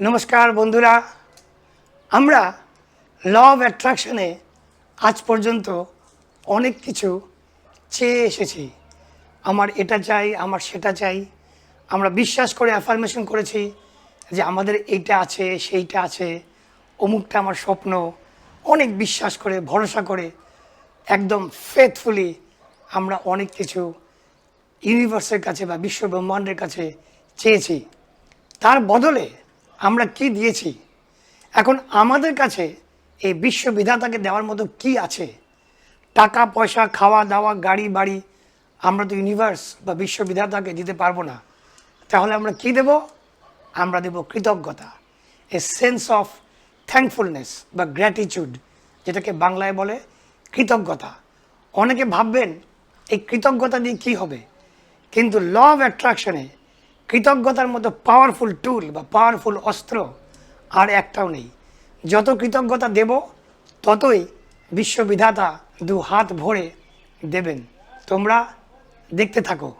নমস্কার বন্ধুরা। আমরা ল অফ অ্যাট্রাকশনে আজ পর্যন্ত অনেক কিছু চেয়ে এসেছি। আমার এটা চাই, আমার সেটা চাই। আমরা বিশ্বাস করে অ্যাফার্মেশন করেছি যে আমাদের এইটা আছে, সেইটা আছে। অমুকটা আমার স্বপ্ন। অনেক বিশ্বাস করে, ভরসা করে, একদম ফেথফুলি আমরা অনেক কিছু ইউনিভার্সের কাছে বা বিশ্ব ব্রহ্মাণ্ডের কাছে চেয়েছি। তার বদলে আমরা কি দিয়েছি? এখন আমাদের কাছে এই বিশ্ব বিধাতাকে দেওয়ার মতো কি আছে? টাকা, পয়সা, খাওয়া, দাওয়া, গাড়ি, বাড়ি আমরা তো ইউনিভার্স বা বিশ্ব বিধাতাকে দিতে পারব না। তাহলে আমরা কি দেব? আমরা দেব কৃতজ্ঞতা এ সেন্স অফ থ্যাঙ্কফুলনেস বা গ্র্যাটিচিউড যেটাকে বাংলায় বলে কৃতজ্ঞতা। অনেকে ভাববেন, এই কৃতজ্ঞতা দিয়ে কী হবে? কিন্তু ল অফ অ্যাট্রাকশনে কৃতজ্ঞতার মতো পাওয়ারফুল টুল বা পাওয়ারফুল অস্ত্র আর একটাও নেই। যত কৃতজ্ঞতা দেব, ততই বিশ্ববিধাতা দু হাত ভরে দেবেন। তোমরা দেখতে থাকো।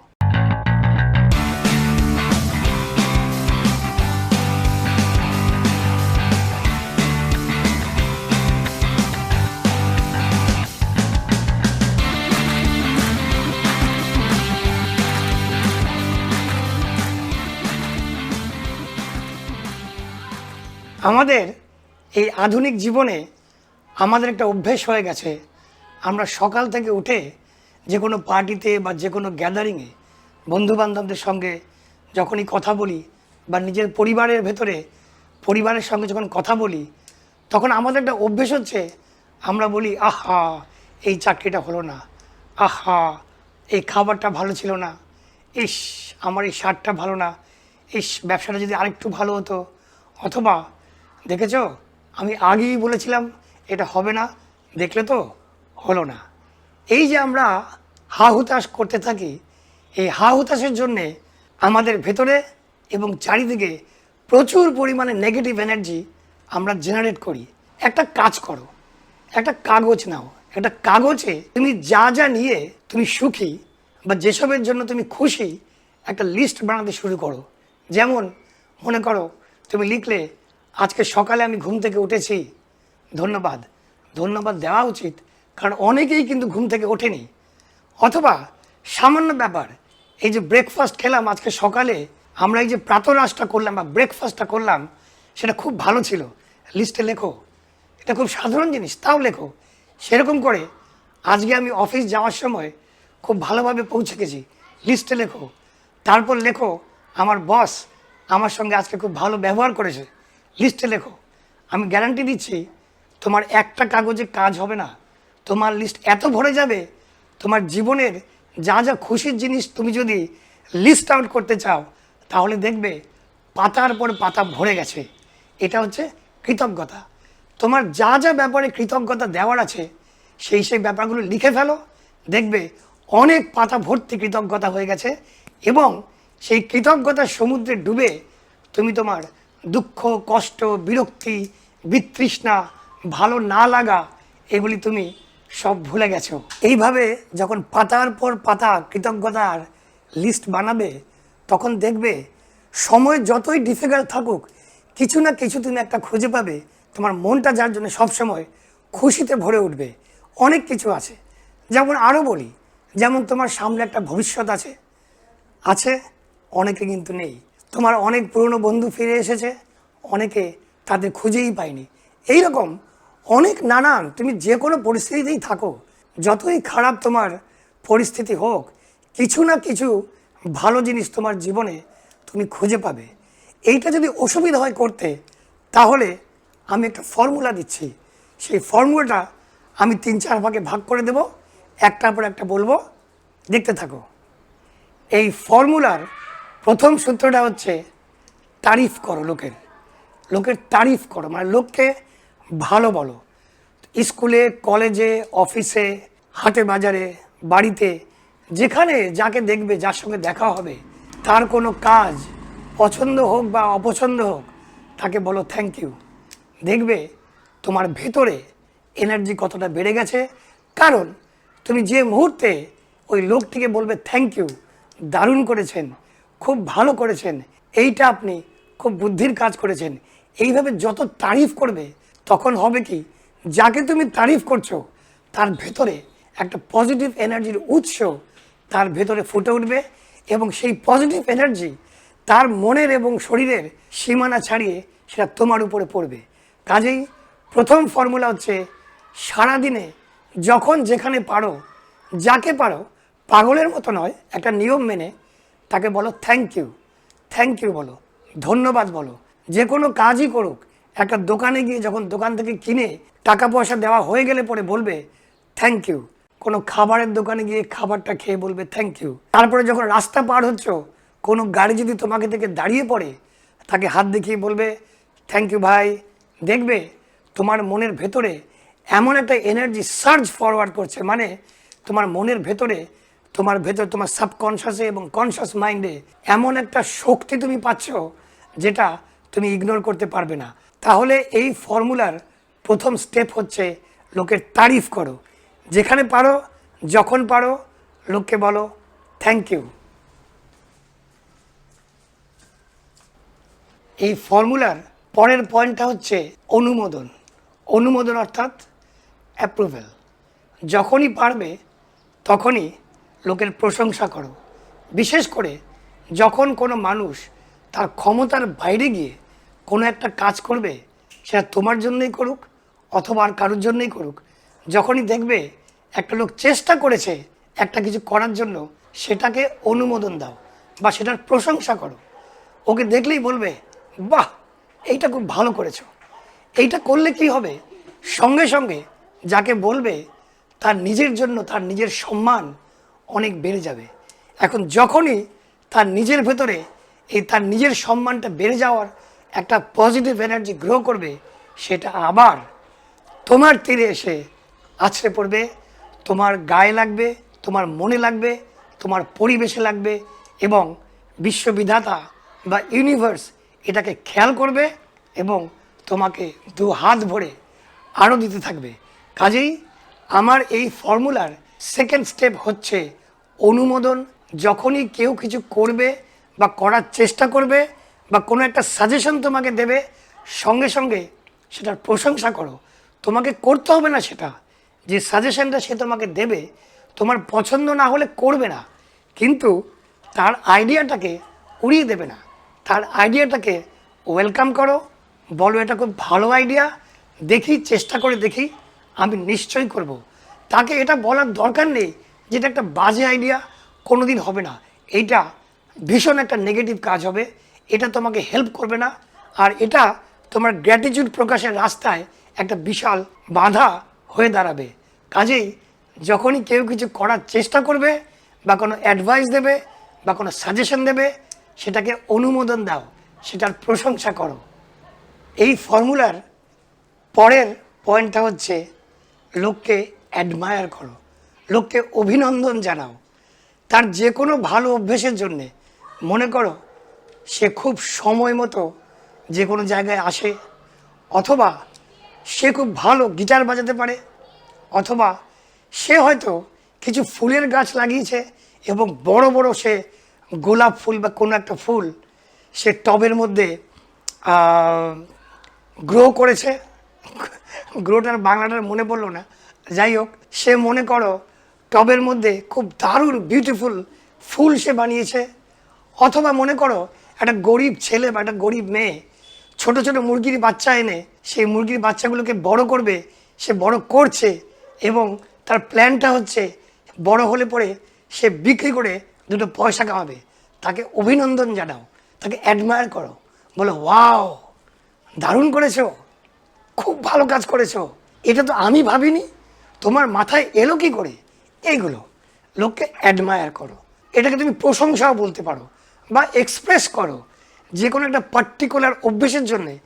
আমাদের এই আধুনিক জীবনে আমাদের একটা অভ্যেস হয়ে গেছে। আমরা সকাল থেকে উঠে যে কোনো পার্টিতে বা যে কোনো গ্যাদারিংয়ে বন্ধুবান্ধবদের সঙ্গে যখনই কথা বলি বা নিজের পরিবারের ভেতরে পরিবারের সঙ্গে যখন কথা বলি, তখন আমাদের একটা অভ্যেস হচ্ছে, আমরা বলি, আহা, এই চাকরিটা হলো না। আহা, এই খাবারটা ভালো ছিল না। ইস, আমার এই শার্টটা ভালো না। ইস, ব্যবসাটা যদি আরেকটু ভালো হতো। অথবা দেখেছ? আমি আগেই বলেছিলাম, এটা হবে না, দেখলে তো হলো না। এই যে আমরা হা হুতাশ করতে থাকি, এই হা হুতাশের জন্যে আমাদের ভেতরে এবং চারিদিকে প্রচুর পরিমাণে নেগেটিভ এনার্জি আমরা জেনারেট করি। একটা কাজ করো, একটা কাগজ নাও। একটা কাগজে তুমি যা যা নিয়ে তুমি সুখী বা যেসবের জন্য তুমি খুশি, একটা লিস্ট বানাতে শুরু করো। যেমন মনে করো, তুমি লিখলে আজকে সকালে আমি ঘুম থেকে উঠেছি। ধন্যবাদ। ধন্যবাদ দেওয়া উচিত, কারণ অনেকেই কিন্তু ঘুম থেকে ওঠেনি। অথবা সামান্য ব্যাপার, এই যে ব্রেকফাস্ট খেলাম আজকে সকালে, আমরা এই যে প্রাতরাশটা করলাম বা ব্রেকফাস্টটা করলাম, সেটা খুব ভালো ছিল। লিস্টে লেখো। এটা খুব সাধারণ জিনিস, তাও লেখো। সেরকম করে আজকে আমি অফিস যাওয়ার সময় খুব ভালোভাবে পৌঁছে গেছি। লিস্টে লেখো। তারপর লেখো, আমার বস আমার সঙ্গে আজকে খুব ভালো ব্যবহার করেছে। লিস্টে লেখো। আমি গ্যারান্টি দিচ্ছি, তোমার একটা কাগজে কাজ হবে না। তোমার লিস্ট এত ভরে যাবে, তোমার জীবনের যা যা খুশির জিনিস তুমি যদি লিস্ট আউট করতে চাও, তাহলে দেখবে পাতার পর পাতা ভরে গেছে। এটা হচ্ছে কৃতজ্ঞতা। তোমার যা যা ব্যাপারে কৃতজ্ঞতা দেওয়ার আছে, সেই সেই ব্যাপারগুলো লিখে ফেলো। দেখবে অনেক পাতা ভর্তি কৃতজ্ঞতা হয়ে গেছে এবং সেই কৃতজ্ঞতার সমুদ্রে ডুবে তুমি তোমার দুঃখ, কষ্ট, বিরক্তি, বিতৃষ্ণা, ভালো না লাগা, এগুলি তুমি সব ভুলে গেছো। এইভাবে যখন পাতার পর পাতা কৃতজ্ঞতার লিস্ট বানাবে, তখন দেখবে সময় যতই ডিফিকাল্ট থাকুক, কিছু না কিছু তুমি একটা খুঁজে পাবে। তোমার মনটা যার জন্য সবসময় খুশিতে ভরে উঠবে। অনেক কিছু আছে। যেমন আরও বলি, যেমন তোমার সামনে একটা ভবিষ্যৎ আছে। আছে, অনেকে কিন্তু নেই। তোমার অনেক পুরনো বন্ধু ফিরে এসেছে, অনেকে তাদের খুঁজেই পায়নি। এই রকম অনেক নানান, তুমি যে কোনো পরিস্থিতিতেই থাকো, যতই খারাপ তোমার পরিস্থিতি হোক, কিছু না কিছু ভালো জিনিস তোমার জীবনে তুমি খুঁজে পাবে। এইটা যদি অসুবিধা হয় করতে, তাহলে আমি একটা ফর্মুলা দিচ্ছি। সেই ফর্মুলাটা আমি তিন চার ভাগে ভাগ করে দেব, একটার পর একটা বলব। দেখতে থাকো। এই ফর্মুলার প্রথম সূত্রটা হচ্ছে, তারিফ করো লোকের। লোকের তারিফ করো মানে লোককে ভালো বলো। স্কুলে, কলেজে, অফিসে, হাটে বাজারে, বাড়িতে, যেখানে যাকে দেখবে, যার সঙ্গে দেখা হবে, তার কোনো কাজ, পছন্দ হোক বা অপছন্দ হোক, তাকে বলো থ্যাংক ইউ দেখবে তোমার ভেতরে এনার্জি কতটা বেড়ে গেছে। কারণ তুমি যে মুহূর্তে ওই লোকটিকে বলবে থ্যাংক ইউ দারুণ করেছেন খুব ভালো করেছেন। এইটা আপনি খুব বুদ্ধির কাজ করেছেন। এইভাবে যত তারিফ করবে, তখন হবে কি, যাকে তুমি তারিফ করছ, তার ভেতরে একটা পজিটিভ এনার্জির উৎস তার ভেতরে ফুটে উঠবে এবং সেই পজিটিভ এনার্জি তার মনের এবং শরীরের সীমানা ছাড়িয়ে সেটা তোমার উপরে পড়বে। কাজেই প্রথম ফর্মুলা হচ্ছে, সারাদিনে যখন যেখানে পারো, যাকে পারো, পাগলের মতো নয়, একটা নিয়ম মেনে তাকে বলো থ্যাংক ইউ থ্যাংক ইউ বলো, ধন্যবাদ বলো। যে কোনো কাজই করুক, একটা দোকানে গিয়ে যখন দোকান থেকে কিনে টাকা পয়সা দেওয়া হয়ে গেলে পরে বলবে থ্যাংক ইউ কোনো খাবারের দোকানে গিয়ে খাবারটা খেয়ে বলবে থ্যাংক ইউ তারপরে যখন রাস্তা পার হচ্ছ, কোনো গাড়ি যদি তোমাকে থেকে দাঁড়িয়ে পড়ে, তাকে হাত দেখিয়ে বলবে থ্যাংক ইউ ভাই। দেখবে তোমার মনের ভেতরে এমন একটা এনার্জি সার্চ ফরওয়ার্ড করছে মানে তোমার মনের ভেতরে তোমার ভেতর, তোমার সাবকনশাসে এবং কনশাস মাইন্ডে এমন একটা শক্তি তুমি পাচ্ছ যেটা তুমি ইগনোর করতে পারবে না। তাহলে এই ফর্মুলার প্রথম স্টেপ হচ্ছে লোকের তারিফ করো। যেখানে পারো, যখন পারো, লোককে বলো থ্যাংক ইউ এই ফর্মুলার পরের পয়েন্টটা হচ্ছে অনুমোদন। অনুমোদন অর্থাৎ অ্যাপ্রুভেল যখনই পারবে, তখনই লোকের প্রশংসা করো। বিশেষ করে যখন কোনো মানুষ তার ক্ষমতার বাইরে গিয়ে কোনো একটা কাজ করবে, সেটা তোমার জন্যই করুক অথবা আর কারোর জন্যই করুক। যখনই দেখবে একটা লোক চেষ্টা করেছে একটা কিছু করার জন্য, সেটাকে অনুমোদন দাও বা সেটার প্রশংসা করো। ওকে দেখলেই বলবে, বাহ, এইটা খুব ভালো করেছ। এইটা করলে কি হবে? সঙ্গে সঙ্গে যাকে বলবে, তার নিজের জন্য, তার নিজের সম্মান অনেক বেড়ে যাবে। এখন যখনই তার নিজের ভেতরে এই তার নিজের সম্মানটা বেড়ে যাওয়ার একটা পজিটিভ এনার্জি গ্রো করবে, সেটা আবার তোমার তীরে এসে আছড়ে পড়বে। তোমার গায়ে লাগবে, তোমার মনে লাগবে, তোমার পরিবেশে লাগবে এবং বিশ্ববিধাতা বা ইউনিভার্স এটাকে খেয়াল করবে এবং তোমাকে দু হাত ভরে আরও দিতে থাকবে। কাজেই আমার এই ফর্মুলার সেকেন্ড স্টেপ হচ্ছে অনুমোদন যখনই কেউ কিছু করবে বা করার চেষ্টা করবে বা কোনো একটা সাজেশন তোমাকে দেবে, সঙ্গে সঙ্গে সেটার প্রশংসা করো। তোমাকে করতে হবে না সেটা। যে সাজেশনটা সে তোমাকে দেবে, তোমার পছন্দ না হলে করবে না। কিন্তু তার আইডিয়াটাকে উড়িয়ে দেবে না। তার আইডিয়াটাকে ওয়েলকাম করো, বলো এটা খুব ভালো আইডিয়া দেখি, চেষ্টা করে দেখি, আমি নিশ্চয়ই করব। তাকে এটা বলার দরকার নেই। যেটা একটা বাজে আইডিয়া কোনো দিন হবে না। এইটা ভীষণ একটা নেগেটিভ কাজ হবে। এটা তোমাকে হেল্প করবে না। আর এটা তোমার গ্র্যাটিটিউড প্রকাশের রাস্তায় একটা বিশাল বাধা হয়ে দাঁড়াবে। কাজেই যখনই কেউ কিছু করার চেষ্টা করবে, বা কোনো অ্যাডভাইস দেবে, বা কোনো সাজেশন দেবে, সেটাকে অনুমোদন দাও, সেটার প্রশংসা করো। এই ফর্মুলার পরের পয়েন্টটা হচ্ছে, লোককে অ্যাডমায়ার করো। লোককে অভিনন্দন জানাও। তার যে কোনো ভালো অভ্যেসের জন্যে, মনে করো, সে খুব সময় মতো যে কোনো জায়গায় আসে, অথবা সে খুব ভালো গিটার বাজাতে পারে, অথবা সে হয়তো কিছু ফুলের গাছ লাগিয়েছে এবং বড় বড় সে গোলাপ ফুল বা কোনো একটা ফুল সে টবের মধ্যে গ্রো করেছে। গ্রোটার বাংলাটার মনে পড়ল না। যাই হোক, সে মনে করো টবের মধ্যে খুব দারুণ বিউটিফুল ফুল সে বানিয়েছে। অথবা মনে করো, একটা গরিব ছেলে বা একটা গরিব মেয়ে ছোট ছোট মুরগির বাচ্চা এনে, সেই মুরগির বাচ্চাগুলোকে বড় করবে, সে বড় করছে এবং তার প্ল্যানটা হচ্ছে, বড় হলে পরে সে বিক্রি করে দুটো পয়সা কামাবে। তাকে অভিনন্দন জানাও, তাকে অ্যাডমায়ার করো। বলো ওয়াও দারুণ করেছ, খুব ভালো কাজ করেছ। এটা তো আমি ভাবিনি। তোমার মাথায় এলো কি করে? এইগুলো লোককে অ্যাডমায়ার করো। এটাকে তুমি প্রশংসাও বলতে পারো বা এক্সপ্রেস করো। যে কোনো একটা পার্টিকুলার অভ্যেসের জন্যে,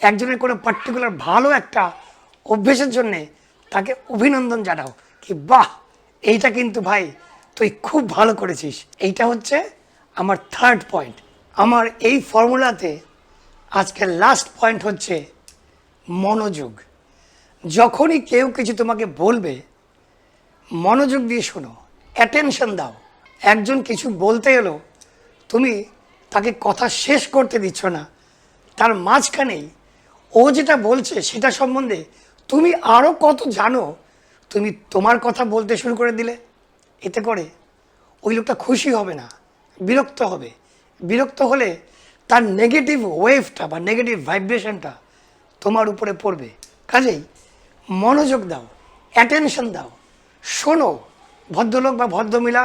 একজনের কোনো পার্টিকুলার ভালো একটা অভ্যেসের জন্যে তাকে অভিনন্দন জানাও কি, বাহ, এইটা কিন্তু ভাই তুই খুব ভালো করেছিস। এইটা হচ্ছে আমার থার্ড পয়েন্ট আমার এই ফর্মুলাতে আজকের লাস্ট পয়েন্ট হচ্ছে মনোযোগ। যখনই কেউ কিছু তোমাকে বলবে মনোযোগ দিয়ে শোনো অ্যাটেনশন দাও। একজন কিছু বলতে এলো, তুমি তাকে কথা শেষ করতে দিচ্ছ না। তার মাঝখানেই ও যেটা বলছে সেটা সম্বন্ধে তুমি আরও কত জানো, তুমি তোমার কথা বলতে শুরু করে দিলে। এতে করে ওই লোকটা খুশি হবে না, বিরক্ত হবে। বিরক্ত হলে তার নেগেটিভ ওয়েভটা বা নেগেটিভ ভাইব্রেশনটা তোমার উপরে পড়বে। কাজেই মনোযোগ দাও অ্যাটেনশন দাও। শোনো, ভদ্রলোক বা ভদ্রমিলা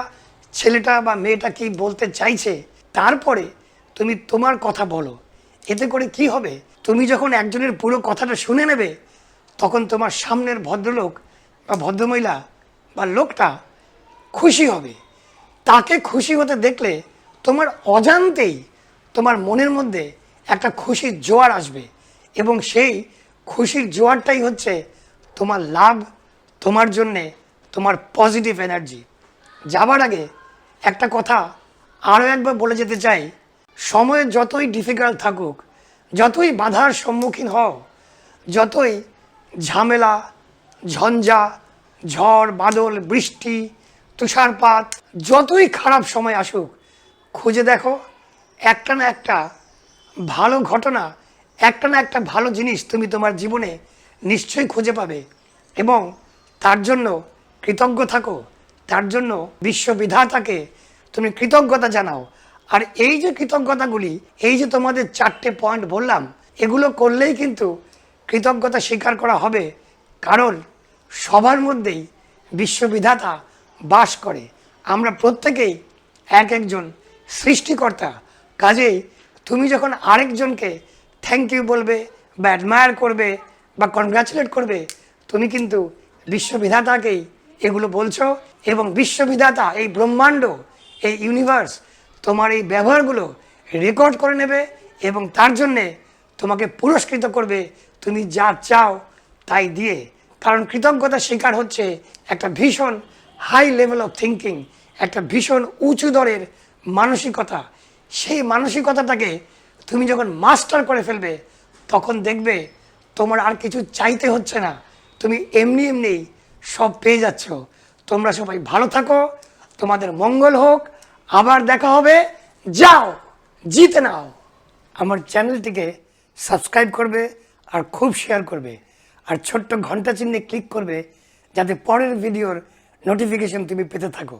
ছেলেটা বা মেয়েটা কি বলতে চাইছে, তারপরে তুমি তোমার কথা বলো। এতে করে কি হবে? তুমি যখন একজনের পুরো কথাটা শুনে নেবে, তখন তোমার সামনের ভদ্রলোক বা ভদ্রমহিলা বা লোকটা খুশি হবে। তাকে খুশি হতে দেখলে তোমার অজান্তেই তোমার মনের মধ্যে একটা খুশির জোয়ার আসবে এবং সেই খুশির জোয়ারটাই হচ্ছে তোমার লাভ, তোমার জন্যে তোমার পজিটিভ এনার্জি যাবার আগে একটা কথা আরও একবার বলে যেতে চাই, সময় যতই ডিফিকাল্ট থাকুক, যতই বাধার সম্মুখীন হও, যতই ঝামেলা, ঝঞ্ঝা, ঝড়, বাদল, বৃষ্টি, তুষারপাত, যতই খারাপ সময় আসুক, খুঁজে দেখো, একটা না একটা ভালো ঘটনা, একটা না একটা ভালো জিনিস তুমি তোমার জীবনে নিশ্চয়ই খুঁজে পাবে এবং তার জন্য কৃতজ্ঞ থাকো। তার জন্য বিশ্ববিধাতাকে তুমি কৃতজ্ঞতা জানাও। আর এই যে কৃতজ্ঞতাগুলি, এই যে তোমাদের চারটে পয়েন্ট বললাম, এগুলো করলেই কিন্তু কৃতজ্ঞতা স্বীকার করা হবে। কারণ সবার মধ্যেই বিশ্ববিধাতা বাস করে। আমরা প্রত্যেকেই এক একজন সৃষ্টিকর্তা। কাজেই তুমি যখন আরেকজনকে থ্যাংক ইউ বলবে বা অ্যাডমায়ার করবে বা কনগ্রাচুলেট করবে, তুমি কিন্তু বিশ্ববিধাতাকেই এগুলো বলছো? এবং বিশ্ববিধাতা, এই ব্রহ্মাণ্ড, এই ইউনিভার্স তোমার এই ব্যবহারগুলো রেকর্ড করে নেবে এবং তার জন্যে তোমাকে পুরস্কৃত করবে। তুমি যা চাও তাই দিয়ে। কারণ কৃতজ্ঞতা শিকার হচ্ছে একটা ভীষণ হাই লেভেল অফ থিঙ্কিং একটা ভীষণ উঁচু দরের মানসিকতা। সেই মানসিকতাটাকে তুমি যখন মাস্টার করে ফেলবে, তখন দেখবে তোমার আর কিছু চাইতে হচ্ছে না। তুমি এমনি এমনি সব পেয়ে যাচ্ছ। তোমরা সবাই ভালো থাকো, তোমাদের মঙ্গল হোক। আবার দেখা হবে। যাও, জিতে নাও। আমার চ্যানেলটিকে সাবস্ক্রাইব করবে আর খুব শেয়ার করবে। আর ছোট্ট ঘণ্টা চিহ্নে ক্লিক করবে যাতে পরের ভিডিওর নোটিফিকেশন তুমি পেতে থাকো।